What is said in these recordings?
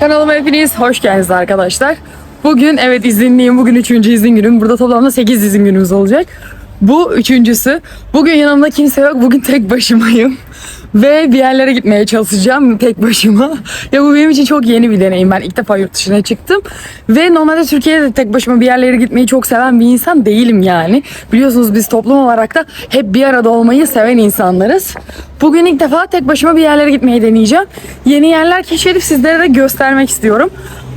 Kanalıma hepiniz hoş geldiniz arkadaşlar. Bugün evet izinliyim. Bugün üçüncü izin günüm. Burada toplamda 8 izin günümüz olacak. Bu üçüncüsü. Bugün yanımda kimse yok. Bugün tek başımayım. Ve bir yerlere gitmeye çalışacağım tek başıma. Ya bu benim için çok yeni bir deneyim. Ben ilk defa yurt dışına çıktım. Ve normalde Türkiye'de de tek başıma bir yerlere gitmeyi çok seven bir insan değilim yani. Biliyorsunuz biz toplum olarak da hep bir arada olmayı seven insanlarız. Bugün ilk defa tek başıma bir yerlere gitmeyi deneyeceğim. Yeni yerler keşfedip sizlere de göstermek istiyorum.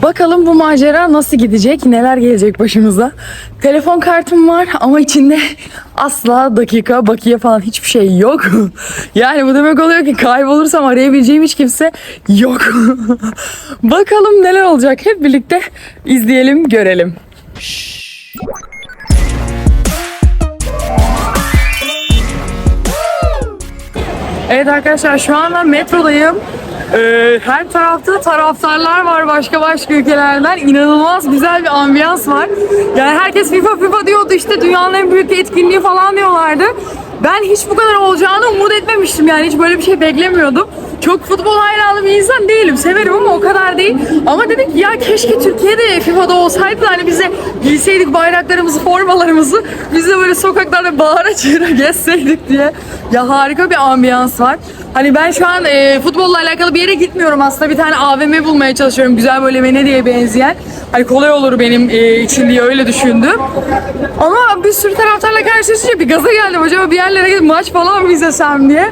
Bakalım bu macera nasıl gidecek, neler gelecek başımıza. Telefon kartım var ama içinde asla dakika, bakiye falan hiçbir şey yok. Yani bu demek oluyor ki kaybolursam arayabileceğim hiç kimse yok. Bakalım neler olacak hep birlikte izleyelim, görelim. Evet arkadaşlar şu anda metrodayım. Ee, her tarafta taraftarlar var başka başka ülkelerden. İnanılmaz güzel bir ambiyans var. Yani herkes FIFA FIFA diyordu işte dünyanın en büyük etkinliği falan diyorlardı. Ben hiç bu kadar olacağını umut etmemiştim yani hiç böyle bir şey beklemiyordum. Çok futbol hayranı bir insan değilim. Severim ama o kadar değil. Ama dedik ya keşke Türkiye'de FIFA'da olsaydı hani bize giyseydik bayraklarımızı, formalarımızı. Biz de böyle sokaklarda bağıra çığıra gezseydik diye. Ya harika bir ambiyans var. Hani ben şu an e, futbolla alakalı bir yere gitmiyorum aslında. Bir tane AVM bulmaya çalışıyorum. Güzel böyle Venedik'e benzeyen. Hani kolay olur benim e, için diye öyle düşündüm. Ama bir sürü taraftarla karşılaşınca bir gaza geldim. Acaba bir yerlere gidip maç falan mı izlesem diye.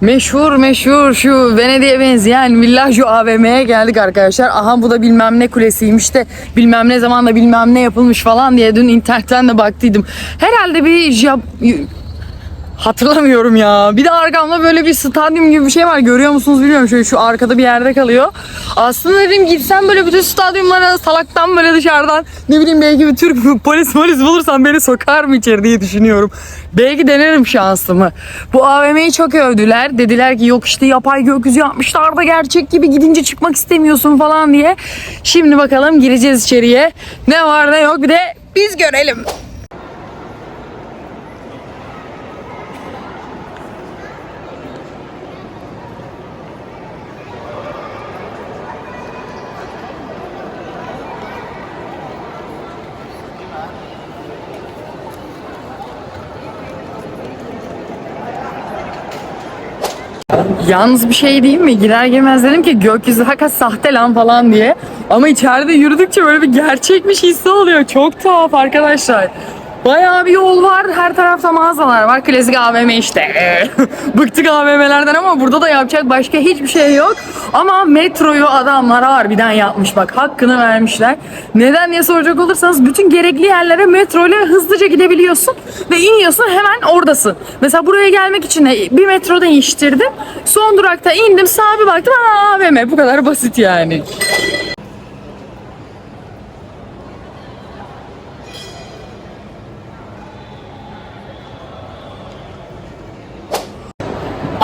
Meşhur meşhur şu Venedik'e benzeyen Villaggio AVM'ye geldik arkadaşlar. Aha bu da bilmem ne kulesiymiş de bilmem ne zamanda bilmem ne yapılmış falan diye dün internetten de baktıydım. Herhalde bir Jap... Hatırlamıyorum ya. Bir de arkamda böyle bir stadyum gibi bir şey var. Görüyor musunuz bilmiyorum. Şöyle şu arkada bir yerde kalıyor. Aslında dedim gitsem böyle bütün stadyumlara salaktan böyle dışarıdan ne bileyim belki bir Türk polis polis bulursam beni sokar mı içeri diye düşünüyorum. Belki denerim şansımı. Bu AVM'yi çok övdüler. Dediler ki yok işte yapay gökyüzü yapmışlar da gerçek gibi gidince çıkmak istemiyorsun falan diye. Şimdi bakalım gireceğiz içeriye. Ne var ne yok bir de biz görelim. Yalnız bir şey değil mi? Girer girmez dedim ki gökyüzü hakikaten sahte lan falan diye. Ama içeride yürüdükçe böyle bir gerçekmiş hissi oluyor. Çok tuhaf arkadaşlar. Bayağı bir yol var. Her tarafta mağazalar var. Klasik AVM işte. Bıktık AVM'lerden ama burada da yapacak başka hiçbir şey yok. Ama metroyu adamlar harbiden yapmış bak. Hakkını vermişler. Neden diye soracak olursanız bütün gerekli yerlere metro ile hızlıca gidebiliyorsun. Ve iniyorsun hemen oradasın. Mesela buraya gelmek için bir metro değiştirdim. Son durakta indim sağa bir baktım. Aa AVM bu kadar basit yani.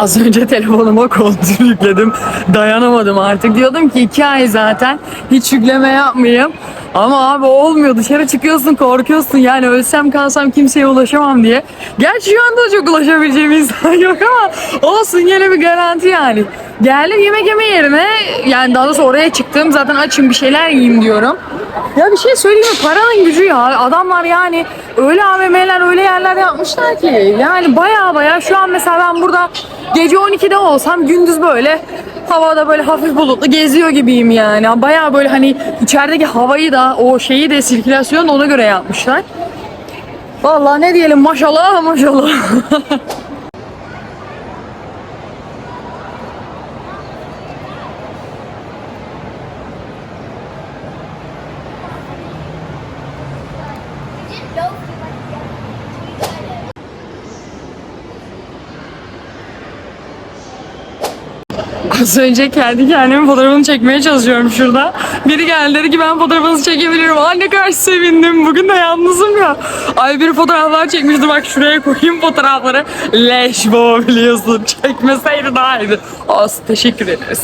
Az önce telefonuma kontrol yükledim. Dayanamadım artık. Diyordum ki iki ay zaten hiç yükleme yapmayayım. Ama abi olmuyor. Dışarı çıkıyorsun korkuyorsun. Yani ölsem kalsam kimseye ulaşamam diye. Gerçi şu anda da çok ulaşabileceğim insan yok ama olsun yine bir garanti yani. Geldim yemek yeme yerine yani daha doğrusu oraya çıktım. Zaten açım bir şeyler yiyeyim diyorum. Ya bir şey söyleyeyim mi? Paranın gücü ya. Adamlar yani öyle AVM'ler öyle yerler yapmışlar ki. Yani baya baya şu an mesela ben burada gece 12'de olsam gündüz böyle havada böyle hafif bulutlu geziyor gibiyim yani. Baya böyle hani içerideki havayı da o şeyi de sirkülasyon ona göre yapmışlar. Vallahi ne diyelim maşallah maşallah. Az önce kendi kendimin fotoğrafını çekmeye çalışıyorum şurada. Biri geldi dedi ki ben fotoğrafınızı çekebilirim. Ay ne kadar sevindim. Bugün de yalnızım ya. Ay biri fotoğraflar çekmişti. Bak şuraya koyayım fotoğrafları. Leş baba biliyorsun. Çekmeseydi daha iyiydi. Olsun teşekkür ederiz.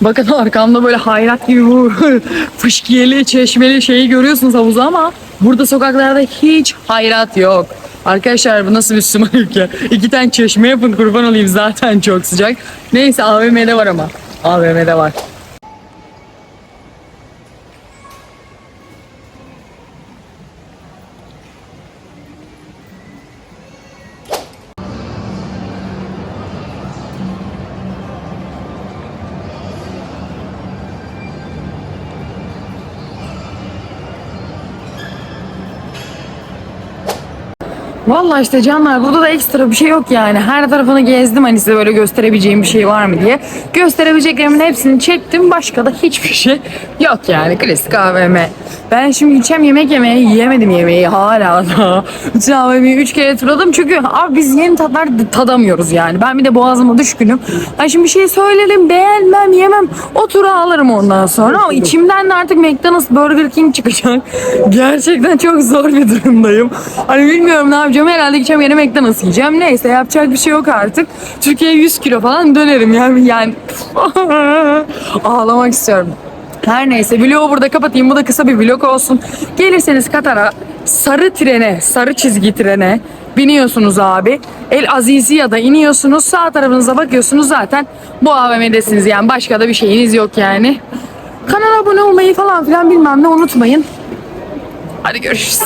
Bakın arkamda böyle hayrat gibi bu fışkiyeli, çeşmeli şeyi görüyorsunuz havuzu ama burada sokaklarda hiç hayrat yok. Arkadaşlar bu nasıl Müslüman ülke? İki tane çeşme yapın kurban olayım zaten çok sıcak. Neyse AVM'de var ama. AVM'de var. Vallahi işte canlar burada da ekstra bir şey yok yani. Her tarafını gezdim hani size böyle gösterebileceğim bir şey var mı diye. Gösterebileceklerimin hepsini çektim. Başka da hiçbir şey yok yani. Klasik AVM. Ben şimdi gideceğim yemek yemeye. Yiyemedim yemeği hala da. Bütün AVM'yi 3 kere turladım. Çünkü abi biz yeni tatlar tadamıyoruz yani. Ben bir de boğazıma düşkünüm. Ben şimdi bir şey söylerim beğenmem yemem. O turu alırım ondan sonra. Ama içimden de artık McDonald's Burger King çıkacak. Gerçekten çok zor bir durumdayım. Hani bilmiyorum ne yapacağım. Herhalde gideceğim yine McDonald's yiyeceğim. Neyse yapacak bir şey yok artık. Türkiye'ye 100 kilo falan dönerim yani. yani. Ağlamak istiyorum. Her neyse vlogu burada kapatayım. Bu da kısa bir vlog olsun. Gelirseniz Katar'a sarı trene, sarı çizgi trene biniyorsunuz abi. El Aziziya'da iniyorsunuz. Sağ tarafınıza bakıyorsunuz zaten bu AVM'desiniz. Yani başka da bir şeyiniz yok yani. Kanala abone olmayı falan filan bilmem ne unutmayın. Hadi görüşürüz.